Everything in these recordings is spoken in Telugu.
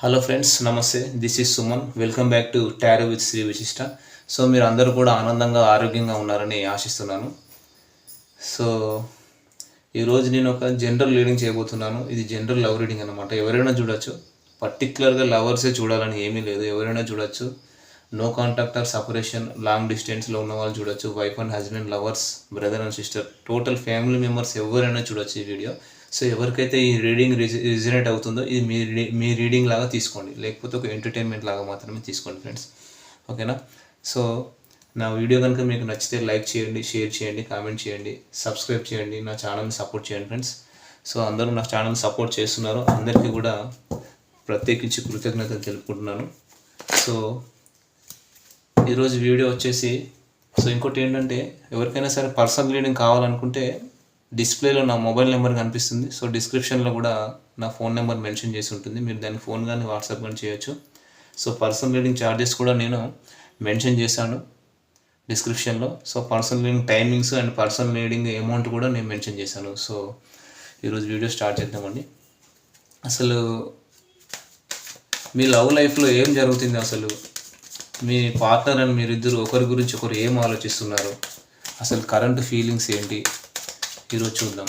Hello friends namaste. This is Suman welcome back to tarot with Shri Vishishta so మీరు అందరూ కూడా ఆనందంగా ఆరోగ్యంగా ఉన్నారని ఆశిస్తున్నాను. సో ఈరోజు నేను ఒక జనరల్ రీడింగ్ చేయబోతున్నాను. ఇది జనరల్ లవ్ రీడింగ్ అనమాట ఎవరైనా చూడొచ్చు. పర్టికులర్గా లవర్సే చూడాలని ఏమీ లేదు. ఎవరైనా చూడొచ్చు. No contact or separation long డిస్టెన్స్లో ఉన్న వాళ్ళు చూడొచ్చు. Wife and husband lovers brother and sister total family members ఎవరైనా చూడొచ్చు ఈ వీడియో సో ఎవరికైతే ఈ రీడింగ్ రిజనేట్ అవుతుందో ఇది మీ రీ- మీ రీడింగ్ లాగా తీసుకోండి. లేకపోతే ఒక ఎంటర్టైన్మెంట్ లాగా మాత్రమే తీసుకోండి ఫ్రెండ్స్. ఓకేనా? సో నా వీడియో కనుక మీకు నచ్చితే లైక్ చేయండి షేర్ చేయండి కామెంట్ చేయండి సబ్స్క్రైబ్ చేయండి నా ఛానల్ని సపోర్ట్ చేయండి ఫ్రెండ్స్. సో అందరూ నా ఛానల్ సపోర్ట్ చేస్తున్నారు. అందరికీ కూడా ప్రత్యేకించి కృతజ్ఞతలు తెలుపుకుంటున్నాను. సో ఈరోజు వీడియో వచ్చేసి సో ఇంకోటి ఏంటంటే ఎవరికైనా సరే పర్సనల్ రీడింగ్ కావాలనుకుంటే డిస్ప్లేలో నా మొబైల్ నెంబర్ కనిపిస్తుంది. సో డిస్క్రిప్షన్లో కూడా నా ఫోన్ నెంబర్ మెన్షన్ చేసి ఉంటుంది. మీరు దాన్ని ఫోన్ కానీ వాట్సాప్ కానీ చేయొచ్చు. సో పర్సనల్ రీడింగ్ ఛార్జెస్ కూడా నేను మెన్షన్ చేశాను డిస్క్రిప్షన్లో. So personal reading timings and personal reading amount కూడా నేను మెన్షన్ చేశాను. సో ఈరోజు వీడియో స్టార్ట్ చేద్దామండి. అసలు మీ లవ్ లైఫ్లో ఏం జరుగుతుంది అసలు? మీ పార్ట్నర్ అని మీరిద్దరు ఒకరి గురించి ఒకరు ఏం ఆలోచిస్తున్నారు? అసలు కరెంట్ ఫీలింగ్స్ ఏంటి? ఈరోజు చూద్దాం.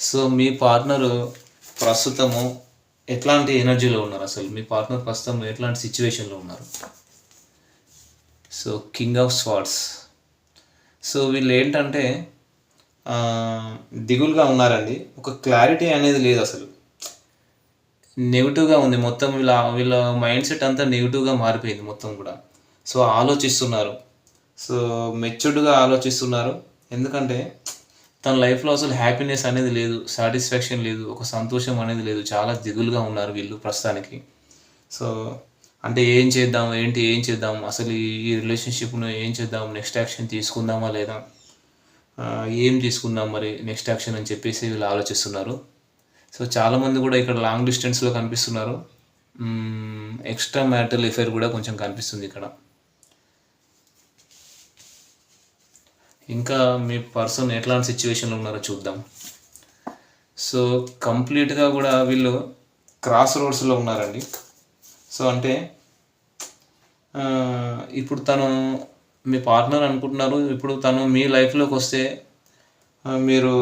సో మీ పార్ట్నర్ ప్రస్తుతము ఎట్లాంటి ఎనర్జీలో ఉన్నారు అసలు? మీ పార్ట్నర్ ప్రస్తుతం ఎట్లాంటి సిచ్యువేషన్లో ఉన్నారు? So king of swords. So వీళ్ళు ఏంటంటే దిగులుగా ఉన్నారండి. ఒక క్లారిటీ అనేది లేదు అసలు. నెగిటివ్గా ఉంది. మొత్తం వీళ్ళ వీళ్ళ మైండ్ సెట్ అంతా నెగిటివ్గా మారిపోయింది మొత్తం కూడా. సో ఆలోచిస్తున్నారు. సో మెచ్యూర్డ్గా ఆలోచిస్తున్నారు. ఎందుకంటే తన లైఫ్లో అసలు హ్యాపీనెస్ అనేది లేదు. సాటిస్ఫాక్షన్ లేదు. ఒక సంతోషం అనేది లేదు. చాలా దిగులుగా ఉన్నారు వీళ్ళు ప్రస్తుతానికి. సో అంటే ఏం చేద్దాం? ఏంటి? ఏం చేద్దాం? అసలు ఈ రిలేషన్షిప్ను ఏం చేద్దాం? నెక్స్ట్ యాక్షన్ తీసుకుందామా లేదా? ఏం తీసుకుందాం మరి? నెక్స్ట్ యాక్షన్ అని చెప్పేసి వీళ్ళు ఆలోచిస్తున్నారు. సో చాలామంది కూడా ఇక్కడ లాంగ్ డిస్టెన్స్లో కనిపిస్తున్నారు. ఎక్స్ట్రా మ్యారిటల్ ఎఫైర్ కూడా కొంచెం కనిపిస్తుంది ఇక్కడ. ఇంకా మీ పర్సన్ ఎట్లాంటి సిచ్యువేషన్లో ఉన్నారో చూద్దాం. సో కంప్లీట్గా కూడా వీళ్ళు క్రాస్ రోడ్స్లో ఉన్నారండి. సో అంటే ఇప్పుడు తను మీ పార్ట్నర్ అనుకుంటున్నారు. ఇప్పుడు తను మీ లైఫ్లోకి వస్తే మీరు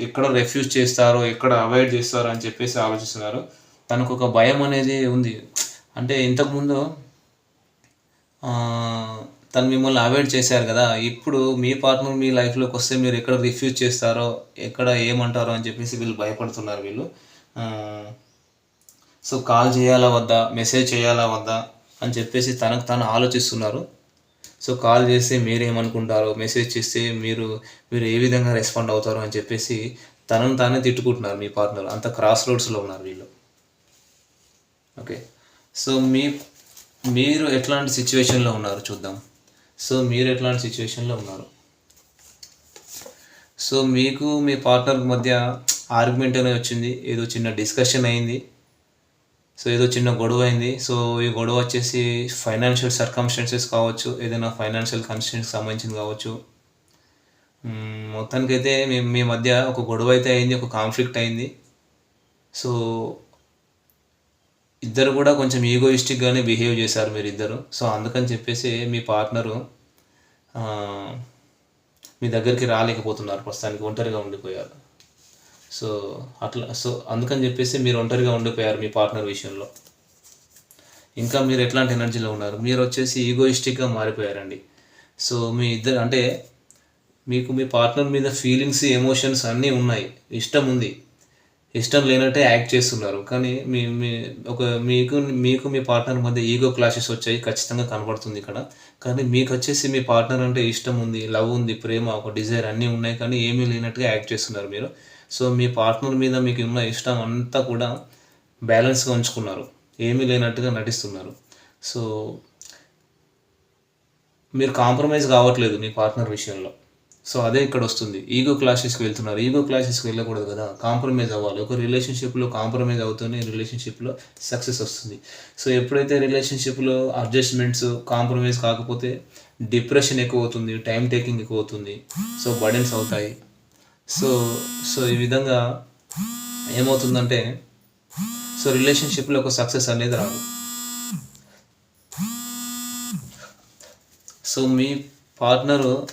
ఎక్కడ రెఫ్యూజ్ చేస్తారో ఎక్కడ అవాయిడ్ చేస్తారో అని చెప్పేసి ఆలోచిస్తున్నారు. తనకు ఒక భయం అనేది ఉంది. అంటే ఇంతకుముందు తను మిమ్మల్ని అవాయిడ్ చేశారు కదా. ఇప్పుడు మీ పార్ట్నర్ మీ లైఫ్లోకి వస్తే మీరు ఎక్కడ రిఫ్యూజ్ చేస్తారో ఎక్కడ ఏమంటారో అని చెప్పేసి వీళ్ళు భయపడుతున్నారు వీళ్ళు. సో కాల్ చేయాలా వద్దా? మెసేజ్ చేయాలా వద్దా? అని చెప్పేసి తనకు తాను ఆలోచిస్తున్నారు. సో కాల్ చేస్తే మీరేమనుకుంటారో మెసేజ్ చేస్తే మీరు మీరు ఏ విధంగా రెస్పాండ్ అవుతారో అని చెప్పేసి తనను తానే తిట్టుకుంటున్నారు మీ పార్ట్నర్. అంత క్రాస్ రోడ్స్లో ఉన్నారు వీళ్ళు. ఓకే. సో మీ మీరు ఎట్లాంటి సిచ్యువేషన్లో ఉన్నారు చూద్దాం. సో మీరు ఎట్లాంటి సిచ్యువేషన్లో ఉన్నారు? సో మీకు మీ పార్ట్నర్ మధ్య ఆర్గ్యుమెంట్ అనేది వచ్చింది ఏదో చిన్న డిస్కషన్ అయింది. సో ఏదో చిన్న గొడవ అయింది. సో ఈ గొడవ వచ్చేసి ఫైనాన్షియల్ సర్కమ్స్టాన్సెస్ కావచ్చు ఏదైనా ఫైనాన్షియల్ కన్స్టెంట్కి సంబంధించింది కావచ్చు. మొత్తానికైతే మీ మీ మధ్య ఒక గొడవ అయితే అయింది ఒక కాన్ఫ్లిక్ట్ అయింది. సో ఇద్దరు కూడా కొంచెం ఈగోయిస్టిక్గానే బిహేవ్ చేశారు మీరు ఇద్దరు సో అందుకని చెప్పేసి మీ పార్ట్నరు మీ దగ్గరికి రాలేకపోతున్నారు ప్రస్తుతానికి ఒంటరిగా ఉండిపోయారు. సో అట్లా సో అందుకని చెప్పేసి మీరు ఒంటరిగా ఉండిపోయారు మీ పార్ట్నర్ విషయంలో. ఇంకా మీరు ఎట్లాంటి ఎనర్జీలో ఉన్నారు? మీరు వచ్చేసి ఈగోయిస్టిక్గా మారిపోయారండి. సో మీ ఇద్దరు అంటే మీకు మీ పార్ట్నర్ మీద ఫీలింగ్స్ ఎమోషన్స్ అన్నీ ఉన్నాయి. ఇష్టం ఉంది. ఇష్టం లేనట్టే యాక్ట్ చేస్తున్నారు. కానీ మీ మీ ఒక మీకు మీకు మీ పార్ట్నర్ మధ్య ఈగో క్లాషెస్ వచ్చాయి. ఖచ్చితంగా కనబడుతుంది ఇక్కడ. కానీ మీకు వచ్చేసి మీ పార్ట్నర్ అంటే ఇష్టం ఉంది లవ్ ఉంది ప్రేమ ఒక డిజైర్ అన్నీ ఉన్నాయి. కానీ ఏమీ లేనట్టుగా యాక్ట్ చేస్తున్నారు మీరు. సో మీ పార్ట్నర్ మీద మీకు ఉన్న ఇష్టం అంతా కూడా బ్యాలెన్స్గా ఉంచుకున్నారు. ఏమీ లేనట్టుగా నటిస్తున్నారు. సో మీరు కాంప్రమైజ్ కావట్లేదు మీ పార్ట్నర్ విషయంలో. సో అదే ఇక్కడ వస్తుంది ఈగో క్లాసెస్కి వెళ్తున్నారు. ఈగో క్లాసెస్కి వెళ్ళకూడదు కదా. కాంప్రమైజ్ అవ్వాలి. ఒక రిలేషన్షిప్లో కాంప్రమైజ్ అవుతూనే రిలేషన్షిప్లో సక్సెస్ వస్తుంది. సో ఎప్పుడైతే రిలేషన్షిప్లో అడ్జస్ట్మెంట్స్ కాంప్రమైజ్ కాకపోతే డిప్రెషన్ ఎక్కువ అవుతుంది టైం టేకింగ్ ఎక్కువ అవుతుంది సో బర్డెన్స్ అవుతాయి. సో సో ఈ విధంగా ఏమవుతుందంటే సో రిలేషన్షిప్లో ఒక సక్సెస్ అనేది రాదు. సో మీ పార్ట్నరు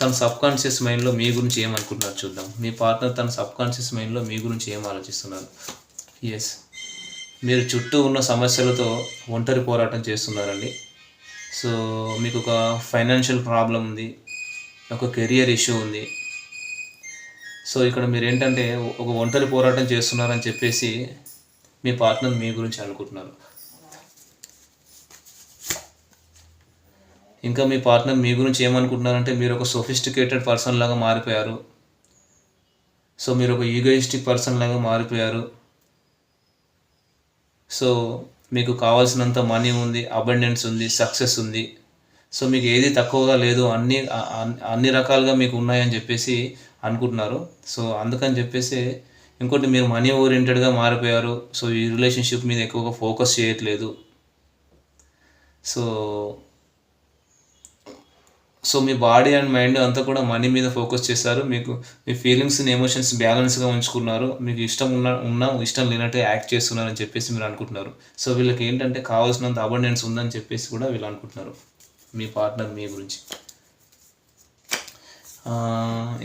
తన సబ్ కాన్షియస్ మైండ్లో మీ గురించి ఏమనుకుంటున్నారు చూద్దాం. మీ పార్ట్నర్ తన సబ్ కాన్షియస్ మైండ్లో మీ గురించి ఏం ఆలోచిస్తున్నారు ఎస్ మీరు చుట్టూ ఉన్న సమస్యలతో ఒంటరి పోరాటం చేస్తున్నారండి. సో మీకు ఒక ఫైనాన్షియల్ ప్రాబ్లం ఉంది. ఒక కెరియర్ ఇష్యూ ఉంది. సో ఇక్కడ మీరు ఏంటంటే ఒక ఒంటరి పోరాటం చేస్తున్నారని చెప్పేసి మీ పార్ట్నర్ మీ గురించి అనుకుంటున్నారు. ఇంకా మీ పార్ట్నర్ మీ గురించి ఏమనుకుంటున్నారంటే మీరు ఒక సొఫిస్టికేటెడ్ పర్సన్ లాగా మారిపోయారు. సో మీరు ఒక ఈగోయిస్టిక్ పర్సన్ లాగా మారిపోయారు. సో మీకు కావాల్సినంత మనీ ఉంది అబండెన్స్ ఉంది సక్సెస్ ఉంది. సో మీకు ఏది తక్కువగా లేదు అన్ని అన్ని రకాలుగా మీకు ఉన్నాయని చెప్పేసి అనుకుంటున్నారు. సో అందుకని చెప్పేసి ఇంకోటి మీరు మనీ ఓరియంటెడ్గా మారిపోయారు సో ఈ రిలేషన్షిప్ మీద ఎక్కువగా ఫోకస్ చేయట్లేదు. సో సో మీ బాడీ అండ్ మైండ్ అంతా కూడా మనీ మీద ఫోకస్ చేస్తారు మీకు మీ ఫీలింగ్స్ని ఎమోషన్స్ బ్యాలెన్స్గా ఉంచుకున్నారు. మీకు ఇష్టం ఉన్న ఉన్నా ఇష్టం లేనట్టే యాక్ట్ చేస్తున్నారు అని చెప్పేసి మీరు అనుకుంటున్నారు. సో వీళ్ళకి ఏంటంటే కావాల్సినంత అబండెన్స్ ఉందని చెప్పేసి కూడా వీళ్ళు అనుకుంటున్నారు. మీ పార్ట్నర్ మీ గురించి.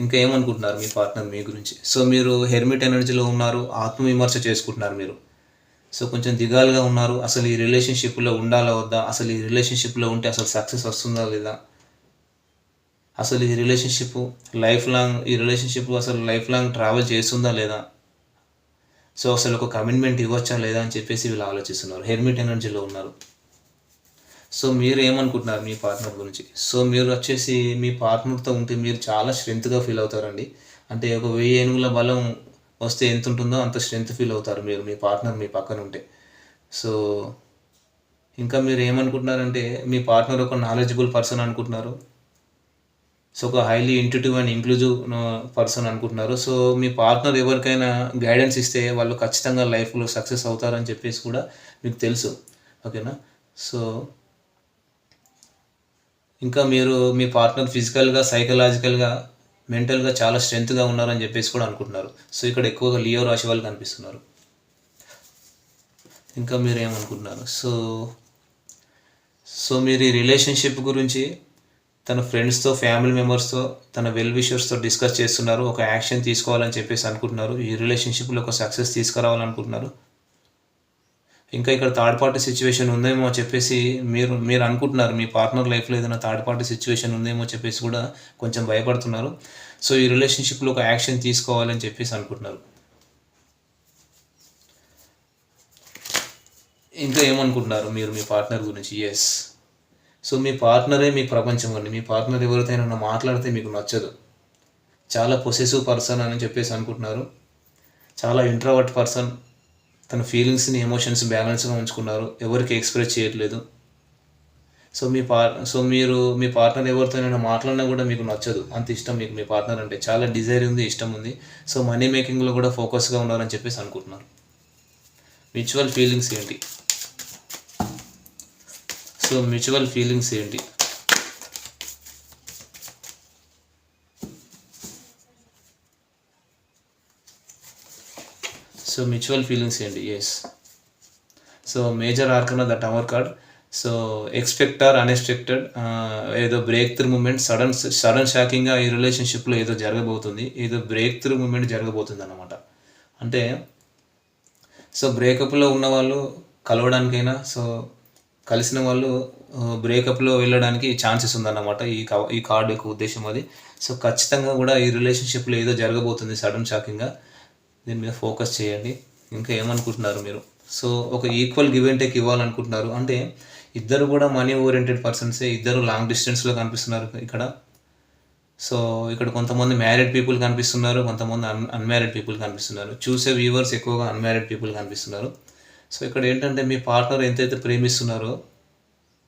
ఇంకా ఏమనుకుంటున్నారు మీ పార్ట్నర్ మీ గురించి? సో మీరు హెర్మిట్ ఎనర్జీలో ఉన్నారు ఆత్మవిమర్శ చేసుకుంటున్నారు మీరు. సో కొంచెం దిగాలుగా ఉన్నారు అసలు ఈ రిలేషన్షిప్లో ఉండాలా వద్దా? అసలు ఈ రిలేషన్షిప్లో ఉంటే అసలు సక్సెస్ వస్తుందా లేదా? అసలు ఈ రిలేషన్షిప్ లైఫ్ లాంగ్ ఈ రిలేషన్షిప్ అసలు లైఫ్ లాంగ్ ట్రావెల్ చేస్తుందా లేదా? సో అసలు ఒక కమిట్మెంట్ ఇవ్వచ్చా లేదా అని చెప్పేసి వీళ్ళు ఆలోచిస్తున్నారు. హెర్మిట్ ఎనర్జీలో ఉన్నారు. సో మీరు ఏమనుకుంటున్నారు మీ పార్ట్నర్ గురించి? సో మీరు వచ్చేసి మీ పార్ట్నర్తో ఉంటే మీరు చాలా స్ట్రెంత్గా ఫీల్ అవుతారండి. అంటే ఒక వెయ్యి ఏనుగుల బలం వస్తే ఎంత ఉంటుందో అంత స్ట్రెంత్ ఫీల్ అవుతారు మీరు మీ పార్ట్నర్ మీ పక్కన ఉంటే. సో ఇంకా మీరు ఏమనుకుంటున్నారంటే మీ పార్ట్నర్ ఒక నాలెడ్జబుల్ పర్సన్ అనుకుంటున్నారు. సో ఒక highly intuitive and inclusive person అనుకుంటున్నారు. సో మీ పార్ట్నర్ ఎవరికైనా గైడెన్స్ ఇస్తే వాళ్ళు ఖచ్చితంగా లైఫ్లో సక్సెస్ అవుతారని చెప్పేసి కూడా మీకు తెలుసు. ఓకేనా? సో ఇంకా మీరు మీ పార్ట్నర్ ఫిజికల్గా సైకలాజికల్గా మెంటల్గా చాలా స్ట్రెంత్గా ఉన్నారని చెప్పేసి కూడా అనుకుంటున్నారు. సో ఇక్కడ ఎక్కువగా లియో రాశి వాళ్ళు కనిపిస్తున్నారు. ఇంకా మీరు ఏమనుకుంటున్నారు సో సో మీరు ఈ రిలేషన్షిప్ గురించి తన ఫ్రెండ్స్తో ఫ్యామిలీ మెంబర్స్తో తన వెల్ విషర్స్తో డిస్కస్ చేస్తున్నారు. ఒక యాక్షన్ తీసుకోవాలని చెప్పేసి అనుకుంటున్నారు. ఈ రిలేషన్షిప్లో ఒక సక్సెస్ తీసుకురావాలనుకుంటున్నారు. ఇంకా ఇక్కడ థర్డ్ పార్టీ సిచ్యువేషన్ ఉందేమో చెప్పేసి మీరు మీరు అనుకుంటున్నారు మీ పార్ట్నర్ లైఫ్లో ఏదైనా థర్డ్ పార్టీ సిచ్యువేషన్ ఉందేమో చెప్పేసి కూడా కొంచెం భయపడుతున్నారు. సో ఈ రిలేషన్షిప్లో ఒక యాక్షన్ తీసుకోవాలని చెప్పేసి అనుకుంటున్నారు. ఇంకా ఏమనుకుంటున్నారు మీరు మీ పార్ట్నర్ గురించి? ఎస్ సో మీ పార్ట్నరే మీ ప్రపంచం అండి. మీ పార్ట్నర్ ఎవరితో మాట్లాడితే మీకు నచ్చదు. చాలా పొసెసివ్ పర్సన్ అని చెప్పేసి అనుకుంటున్నారు. చాలా ఇంట్రావర్ట్ పర్సన్ తన ఫీలింగ్స్ని ఎమోషన్స్ బ్యాలెన్స్గా ఉంచుకున్నారు. ఎవరికి ఎక్స్ప్రెస్ చేయట్లేదు. సో మీ పార్ సో మీరు మీ పార్ట్నర్ ఎవరితోనైనా మాట్లాడినా కూడా మీకు నచ్చదు. అంత ఇష్టం మీకు మీ పార్ట్నర్ అంటే. చాలా డిజైర్ ఉంది ఇష్టం ఉంది. సో మనీ మేకింగ్లో కూడా ఫోకస్గా ఉన్నారని చెప్పేసి అనుకుంటున్నారు. మ్యూచువల్ ఫీలింగ్స్ ఏంటి? సో మ్యూచువల్ ఫీలింగ్స్ ఏంటి? సో మ్యూచువల్ ఫీలింగ్స్ ఏంటి? Yes so major arcana the tower card so expect or unexpected ఏదో breakthrough moment sudden sudden షాకింగ్గా ఈ రిలేషన్షిప్లో ఏదో జరగబోతుంది. ఏదో బ్రేక్ త్రూ మూమెంట్ జరగబోతుంది అనమాట అంటే సో బ్రేకప్లో ఉన్న వాళ్ళు కలవడానికైనా సో కలిసిన వాళ్ళు బ్రేకప్లో వెళ్ళడానికి ఛాన్సెస్ ఉందన్నమాట ఈ ఈ కార్డు యొక్క ఉద్దేశం అది. సో ఖచ్చితంగా కూడా ఈ రిలేషన్షిప్లో ఏదో జరగబోతుంది సడన్ షాకింగ్గా దీని మీద ఫోకస్ చేయండి. ఇంకా ఏమనుకుంటున్నారు మీరు? సో ఒక ఈక్వల్ గివ్ అండ్ టేక్ ఇవ్వాలనుకుంటున్నారు. అంటే ఇద్దరు కూడా మనీ ఓరియంటెడ్ పర్సన్సే ఇద్దరు లాంగ్ డిస్టెన్స్లో కనిపిస్తున్నారు ఇక్కడ. సో ఇక్కడ కొంతమంది మ్యారీడ్ పీపుల్ కనిపిస్తున్నారు కొంతమంది అన్ అన్మ్యారీడ్ పీపుల్ కనిపిస్తున్నారు. చూసే వ్యూవర్స్ ఎక్కువగా అన్మ్యారీడ్ పీపుల్ కనిపిస్తున్నారు. సో ఇక్కడ ఏంటంటే మీ పార్ట్నర్ ఎంతైతే ప్రేమిస్తున్నారో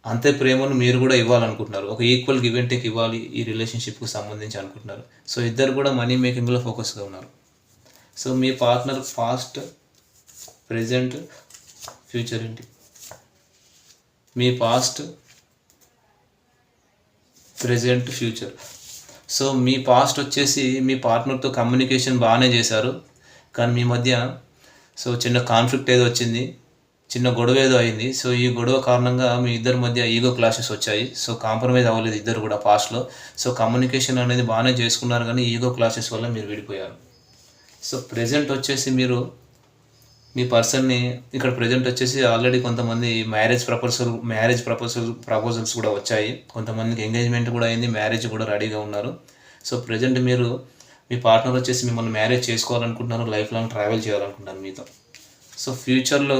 అంతే ప్రేమను మీరు కూడా ఇవ్వాలనుకుంటున్నారు. ఒక ఈక్వల్ గివ్ అండ్ టేక్ ఇవ్వాలి ఈ రిలేషన్షిప్కి సంబంధించి అనుకుంటున్నారు. సో ఇద్దరు కూడా మనీ మేకింగ్లో ఫోకస్గా ఉన్నారు. సో మీ పార్ట్నర్ పాస్ట్ ప్రజెంట్ ఫ్యూచర్ ఏంటి? మీ పాస్ట్ ప్రెజెంట్ ఫ్యూచర్. సో మీ పాస్ట్ వచ్చేసి మీ పార్ట్నర్తో కమ్యూనికేషన్ బాగానే చేశారు. కానీ మీ మధ్య సో చిన్న కాన్ఫ్లిక్ట్ ఏదో వచ్చింది చిన్న గొడవ ఏదో అయింది. సో ఈ గొడవ కారణంగా మీ ఇద్దరి మధ్య ఈగో క్లాషెస్ వచ్చాయి. సో కాంప్రమైజ్ అవ్వలేదు ఇద్దరు కూడా పాస్ట్లో. సో కమ్యూనికేషన్ అనేది బాగానే చేసుకున్నారు కానీ ఈగో క్లాషెస్ వల్ల మీరు విడిపోయారు. సో ప్రజెంట్ వచ్చేసి మీరు మీ పర్సన్ని ఇక్కడ ప్రజెంట్ వచ్చేసి ఆల్రెడీ కొంతమంది marriage proposal marriage proposal proposals కూడా వచ్చాయి. కొంతమందికి ఎంగేజ్మెంట్ కూడా అయింది మ్యారేజ్ కూడా రెడీగా ఉన్నారు. సో ప్రజెంట్ మీరు మీ పార్ట్నర్ వచ్చేసి మిమ్మల్ని మ్యారేజ్ చేసుకోవాలనుకుంటున్నారు లైఫ్ లాంగ్ ట్రావెల్ చేయాలనుకుంటున్నారు మీతో. సో ఫ్యూచర్లో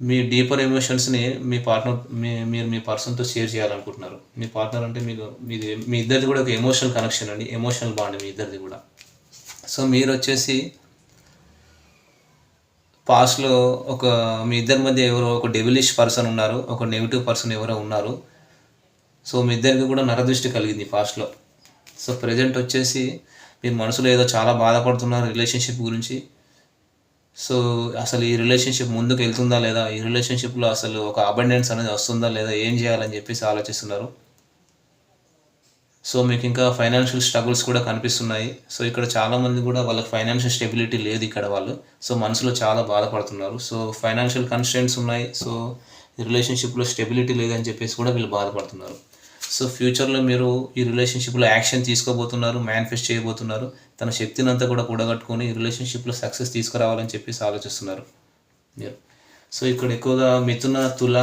మీ డీపర్ ఎమోషన్స్ని మీ పార్ట్నర్ మీ మీరు మీ పర్సన్తో షేర్ చేయాలనుకుంటున్నారు. మీ పార్ట్నర్ అంటే మీకు మీది మీ ఇద్దరిది కూడా ఒక ఎమోషనల్ కనెక్షన్ అండి. ఎమోషనల్ బాండ్ మీ ఇద్దరిది కూడా. సో మీరు వచ్చేసి పాస్ట్లో ఒక మీ ఇద్దరి మధ్య ఎవరో ఒక డెవిలిష్ పర్సన్ ఉన్నారు ఒక నెగిటివ్ పర్సన్ ఎవరో ఉన్నారు. సో మీ ఇద్దరికి కూడా నరదృష్టి కలిగింది పాస్ట్లో. సో ప్రజెంట్ వచ్చేసి మీ మనసులో ఏదో చాలా బాధపడుతున్నారు రిలేషన్షిప్ గురించి. సో అసలు ఈ రిలేషన్షిప్ ముందుకు వెళ్తుందా లేదా? ఈ రిలేషన్షిప్లో అసలు ఒక అబండెన్స్ అనేది వస్తుందా లేదా? ఏం చేయాలని చెప్పేసి ఆలోచిస్తున్నారు. సో మీకు ఇంకా ఫైనాన్షియల్ స్ట్రగుల్స్ కూడా కనిపిస్తున్నాయి. సో ఇక్కడ చాలామంది కూడా వాళ్ళకి ఫైనాన్షియల్ స్టెబిలిటీ లేదు ఇక్కడ వాళ్ళు. సో మనసులో చాలా బాధపడుతున్నారు. సో ఫైనాన్షియల్ కన్స్టెంట్స్ ఉన్నాయి. సో ఈ రిలేషన్షిప్లో స్టెబిలిటీ లేదని చెప్పేసి కూడా వీళ్ళు బాధపడుతున్నారు. సో ఫ్యూచర్లో మీరు ఈ రిలేషన్షిప్లో యాక్షన్ తీసుకోబోతున్నారు మేనిఫెస్ట్ చేయబోతున్నారు. తన శక్తిని అంతా కూడా కూడగట్టుకొని ఈ రిలేషన్షిప్లో సక్సెస్ తీసుకురావాలని చెప్పేసి ఆలోచిస్తున్నారు. మీరు సో ఇక్కడ ఎక్కువగా మిథున తుల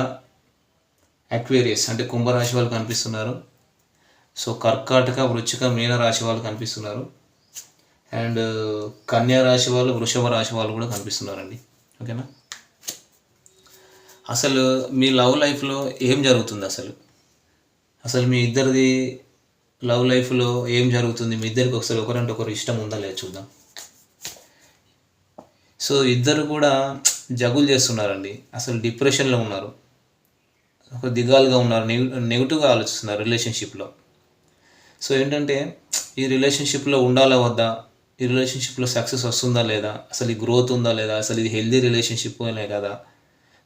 అక్వేరియస్ అంటే కుంభరాశి వాళ్ళు కనిపిస్తున్నారు. సో కర్కాటక వృచ్చిక మీన రాశి వాళ్ళు కనిపిస్తున్నారు. అండ్ కన్యా రాశి వాళ్ళు వృషభ రాశి వాళ్ళు కూడా కనిపిస్తున్నారండి. ఓకేనా? అసలు మీ లవ్ లైఫ్లో ఏం జరుగుతుంది అసలు? అసలు మీ ఇద్దరిది లవ్ లైఫ్లో ఏం జరుగుతుంది? మీ ఇద్దరికి ఒకసారి ఒకరంటే ఒకరు ఇష్టం ఉందా లేదా చూద్దాం. సో ఇద్దరు కూడా జగులు చేస్తున్నారండి. అసలు డిప్రెషన్లో ఉన్నారు. ఒక దిగాలుగా ఉన్నారు. నెగిటివ్గా ఆలోచిస్తున్నారు రిలేషన్షిప్లో. సో ఏంటంటే ఈ రిలేషన్షిప్లో ఉండాలా వద్దా? ఈ రిలేషన్షిప్లో సక్సెస్ వస్తుందా లేదా? అసలు ఈ గ్రోత్ ఉందా లేదా? అసలు ఇది హెల్దీ రిలేషన్షిప్ అనే కదా?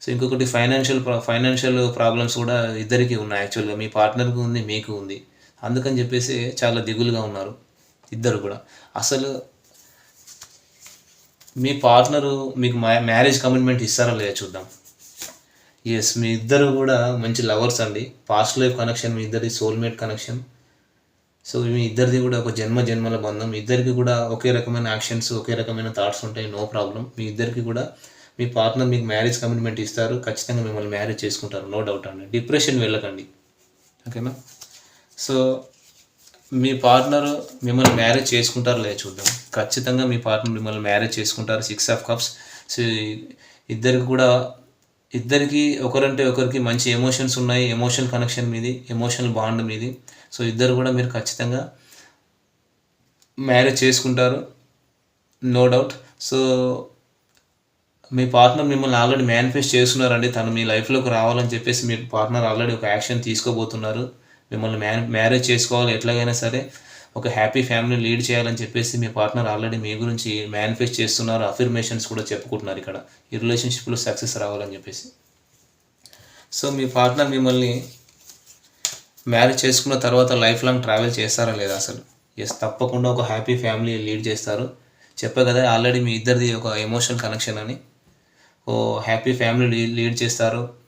సో ఇంకొకటి ఫైనాన్షియల్ ఫైనాన్షియల్ ప్రాబ్లమ్స్ కూడా ఇద్దరికి ఉన్నాయి యాక్చువల్గా. మీ పార్ట్నర్కి ఉంది మీకు ఉంది. అందుకని చెప్పేసి చాలా దిగులుగా ఉన్నారు ఇద్దరు కూడా. అసలు మీ పార్ట్నరు మీకు మ్యారేజ్ కమిట్మెంట్ ఇస్తారా లేదా చూద్దాం. ఎస్ మీ ఇద్దరు కూడా మంచి లవర్స్ అండి. పాస్ట్ లైఫ్ కనెక్షన్ మీ ఇద్దరి సోల్మేట్ కనెక్షన్. సో మీ ఇద్దరిది కూడా ఒక జన్మ జన్మల బంధం. ఇద్దరికి కూడా ఒకే రకమైన యాక్షన్స్ ఒకే రకమైన థాట్స్ ఉంటాయి నో ప్రాబ్లం మీ ఇద్దరికి కూడా మీ పార్ట్నర్ మీకు మ్యారేజ్ కమిట్మెంట్ ఇస్తారు. ఖచ్చితంగా మిమ్మల్ని మ్యారేజ్ చేసుకుంటారు నో డౌట్ అండి. డిప్రెషన్ వెళ్ళకండి. ఓకేనా సో మీ పార్ట్నర్ మిమ్మల్ని మ్యారేజ్ చేసుకుంటారు లేదా చూద్దాం. ఖచ్చితంగా మీ పార్ట్నర్ మిమ్మల్ని మ్యారేజ్ చేసుకుంటారు సిక్స్ ఆఫ్ కప్స్ సో ఇద్దరికి కూడా ఇద్దరికి ఒకరంటే ఒకరికి మంచి ఎమోషన్స్ ఉన్నాయి ఎమోషనల్ కనెక్షన్ మీది ఎమోషనల్ బాండ్ మీది. సో ఇద్దరు కూడా మీరు ఖచ్చితంగా మ్యారేజ్ చేసుకుంటారు. నో డౌట్ సో మీ పార్ట్నర్ మిమ్మల్ని ఆల్రెడీ మేనిఫెస్ట్ చేస్తున్నారండి తను మీ లైఫ్లోకి రావాలని చెప్పేసి మీ పార్ట్నర్ ఆల్రెడీ ఒక యాక్షన్ తీసుకోబోతున్నారు. మిమ్మల్ని మ్యా మ్యారేజ్ చేసుకోవాలి ఎట్లాగైనా సరే. ఒక హ్యాపీ ఫ్యామిలీ లీడ్ చేయాలని చెప్పేసి మీ పార్ట్నర్ ఆల్రెడీ మీ గురించి మేనిఫెస్ట్ చేస్తున్నారు అఫర్మేషన్స్ కూడా చెప్పుకుంటున్నారు ఇక్కడ. ఈ రిలేషన్షిప్లో సక్సెస్ రావాలని చెప్పేసి. సో మీ పార్ట్నర్ మిమ్మల్ని మ్యారేజ్ చేసుకున్న తర్వాత లైఫ్ లాంగ్ ట్రావెల్ చేస్తారా లేదా అసలు? ఎస్ తప్పకుండా ఒక హ్యాపీ ఫ్యామిలీ లీడ్ చేస్తారు. చెప్పే కదా ఆల్రెడీ మీ ఇద్దరిది ఒక ఎమోషనల్ కనెక్షన్ అని. ఓ హ్యాపీ ఫ్యామిలీ లీడ్ చేస్తారు.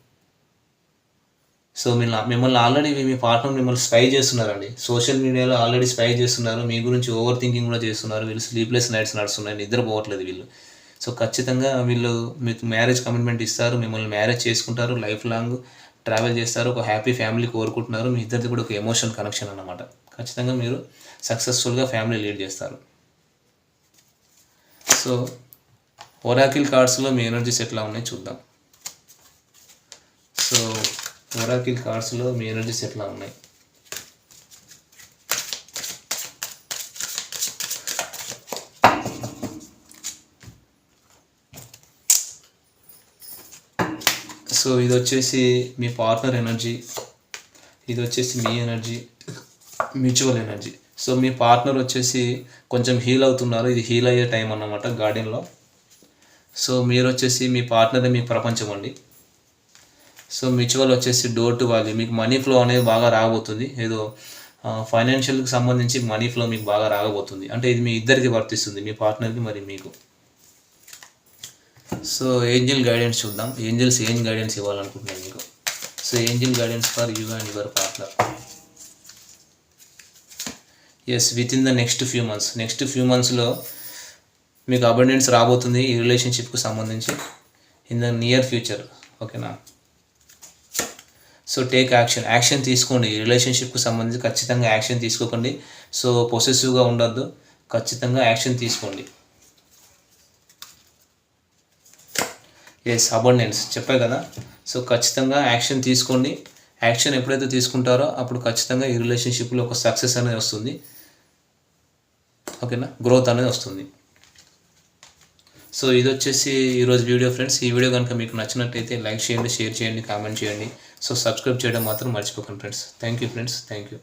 సో మీ మిమ్మల్ని ఆల్రెడీ మీ పార్ట్నర్ మిమ్మల్ని స్పై చేస్తున్నారండి. సోషల్ మీడియాలో ఆల్రెడీ స్పై చేస్తున్నారు. మీ గురించి ఓవర్ థింకింగ్ కూడా చేస్తున్నారు. వీళ్ళు స్లీప్లెస్ నైట్స్ నడుస్తున్నాయి. నిద్రపోవట్లేదు వీళ్ళు. సో ఖచ్చితంగా వీళ్ళు మీకు మ్యారేజ్ కమిట్మెంట్ ఇస్తారు. మిమ్మల్ని మ్యారేజ్ చేసుకుంటారు. లైఫ్ లాంగ్ ట్రావెల్ చేస్తారు. ఒక హ్యాపీ ఫ్యామిలీ కోరుకుంటున్నారు. మీ ఇద్దరిది కూడా ఒక ఎమోషన్ కనెక్షన్ అన్నమాట. ఖచ్చితంగా మీరు సక్సెస్ఫుల్గా ఫ్యామిలీ లీడ్ చేస్తారు. సో ఒరాకిల్ కార్డ్స్లో మీ ఎనర్జీస్ ఎట్లా ఉన్నాయి చూద్దాం. సో ఒరాకిల్ కార్డ్స్లో మీ ఎనర్జీస్ ఎట్లా ఉన్నాయి? సో ఇది వచ్చేసి మీ పార్ట్నర్ ఎనర్జీ ఇది వచ్చేసి మీ ఎనర్జీ మ్యూచువల్ ఎనర్జీ సో మీ పార్ట్నర్ వచ్చేసి కొంచెం హీల్ అవుతున్నారు. ఇది హీల్ అయ్యే టైం అన్నమాట గార్డెన్లో సో మీరు వచ్చేసి మీ పార్ట్నరే మీ ప్రపంచం అండి. సో మ్యూచువల్ వచ్చేసి డోర్ టు వాల్యూ మీకు మనీ ఫ్లో అనేది బాగా రాబోతుంది. ఏదో ఫైనాన్షియల్కి సంబంధించి మనీ ఫ్లో మీకు బాగా రాగబోతుంది అంటే ఇది మీ ఇద్దరికి వర్తిస్తుంది. మీ పార్ట్నర్కి మరి మీకు. సో ఏంజిల్ గైడెన్స్ చూద్దాం. ఏంజిల్స్ ఏం గైడెన్స్ ఇవ్వాలనుకుంటున్నాను మీకు? So angel guidance for you and your partner yes within the next few months next few మంత్స్లో మీకు అబండెన్స్ రాబోతుంది ఈ రిలేషన్షిప్కి సంబంధించి. ఇన్ ద నియర్ ఫ్యూచర్ ఓకేనా సో టేక్ యాక్షన్ యాక్షన్ తీసుకోండి. రిలేషన్షిప్కి సంబంధించి ఖచ్చితంగా యాక్షన్ తీసుకోకండి. సో పొసెసివ్గా ఉండొద్దు. ఖచ్చితంగా యాక్షన్ తీసుకోండి. ఎస్ అబండెన్స్ చెప్పా కదా. సో ఖచ్చితంగా యాక్షన్ తీసుకోండి. యాక్షన్ ఎప్పుడైతే తీసుకుంటారో అప్పుడు ఖచ్చితంగా ఈ రిలేషన్షిప్లో ఒక సక్సెస్ అనేది వస్తుంది. ఓకేనా గ్రోత్ అనేది వస్తుంది. సో ఇది వచ్చేసి ఈరోజు వీడియో ఫ్రెండ్స్ ఈ వీడియో కనుక మీకు నచ్చినట్టయితే లైక్ చేయండి షేర్ చేయండి కామెంట్ చేయండి. సో సబ్స్క్రైబ్ చేయడం మాత్రం మర్చిపోకండి friends. Thank you friends thank you